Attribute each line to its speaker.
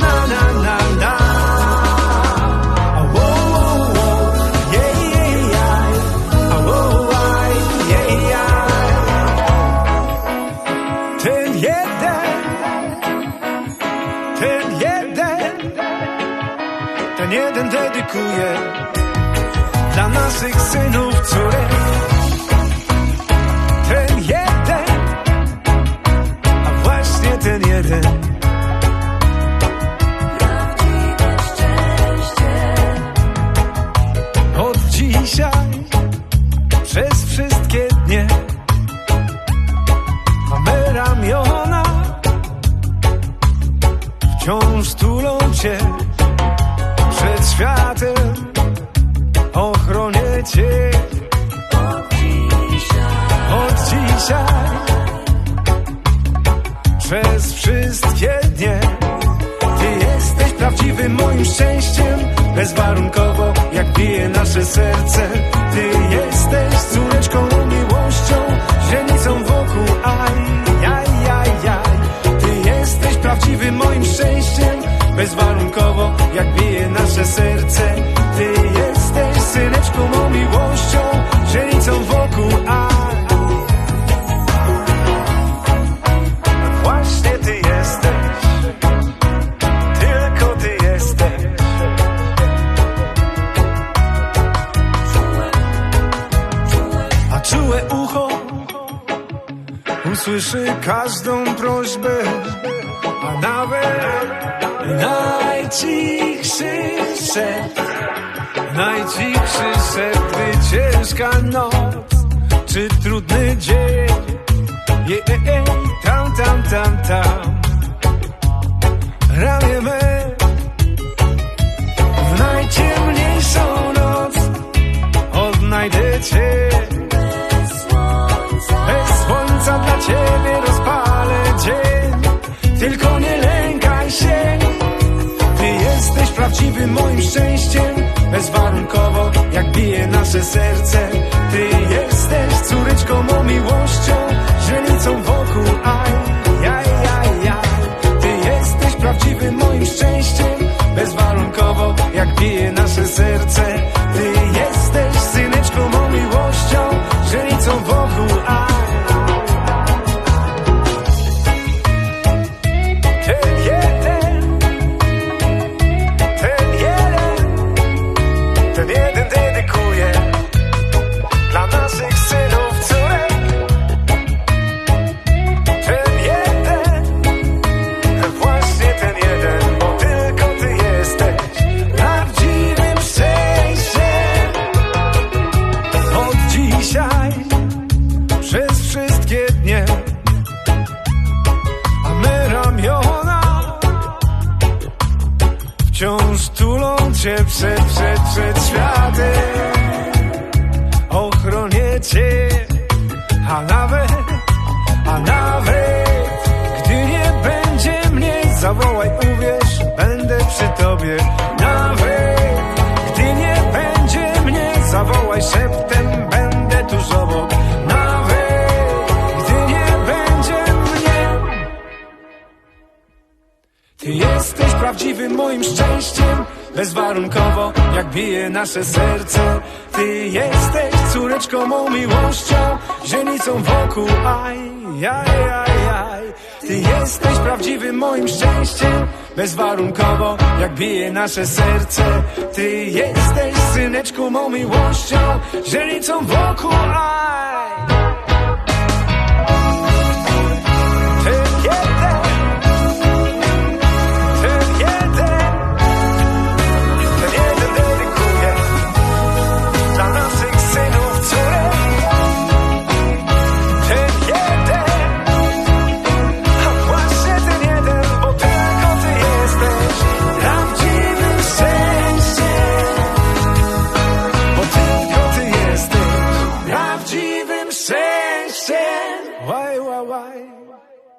Speaker 1: Na, na, na. Ten jeden, ten jeden, ten jeden dedykuję dla naszych synów, córek. Wciąż tulą cię przed światem. Ochronię cię.
Speaker 2: Od dzisiaj.
Speaker 1: Przez wszystkie dnie. Ty jesteś prawdziwym moim szczęściem. Bezwarunkowo jak bije nasze serce. Ty jesteś córeczką miłością Źrenicą wokół aj, szczęściem Bezwarunkowo jak bije nasze serce. Ty jesteś syneczką mą miłością Źrenicą wokół aj Właśnie ty jesteś, tylko ty jesteś. A czułe ucho usłyszy każdą prośbę, a nawet najcichszy szept, najcichszy szept, gdy ciężka noc, czy trudny dzień. Je, e, e, tam, tam, tam, tam Ramię me W najciemniejszą noc bije nasze serce cię przed, przed, przed światem. Ochronię cię, a nawet, a nawet, gdy nie będzie mnie, zawołaj, uwierz, będę przy tobie. Nawet, gdy nie będzie mnie, zawołaj szeptem, będę tuż obok. Nawet, gdy nie będzie mnie, ty jesteś prawdziwym moim szczęściem Bezwarunkowo jak bije nasze serce. Ty jesteś córeczką mą miłością Źrenicą wokół. Aj, aj, aj, aj. Ty jesteś prawdziwym moim szczęściem. Bezwarunkowo jak bije nasze serce. Ty jesteś syneczką mą miłością Źrenicą wokół. Aj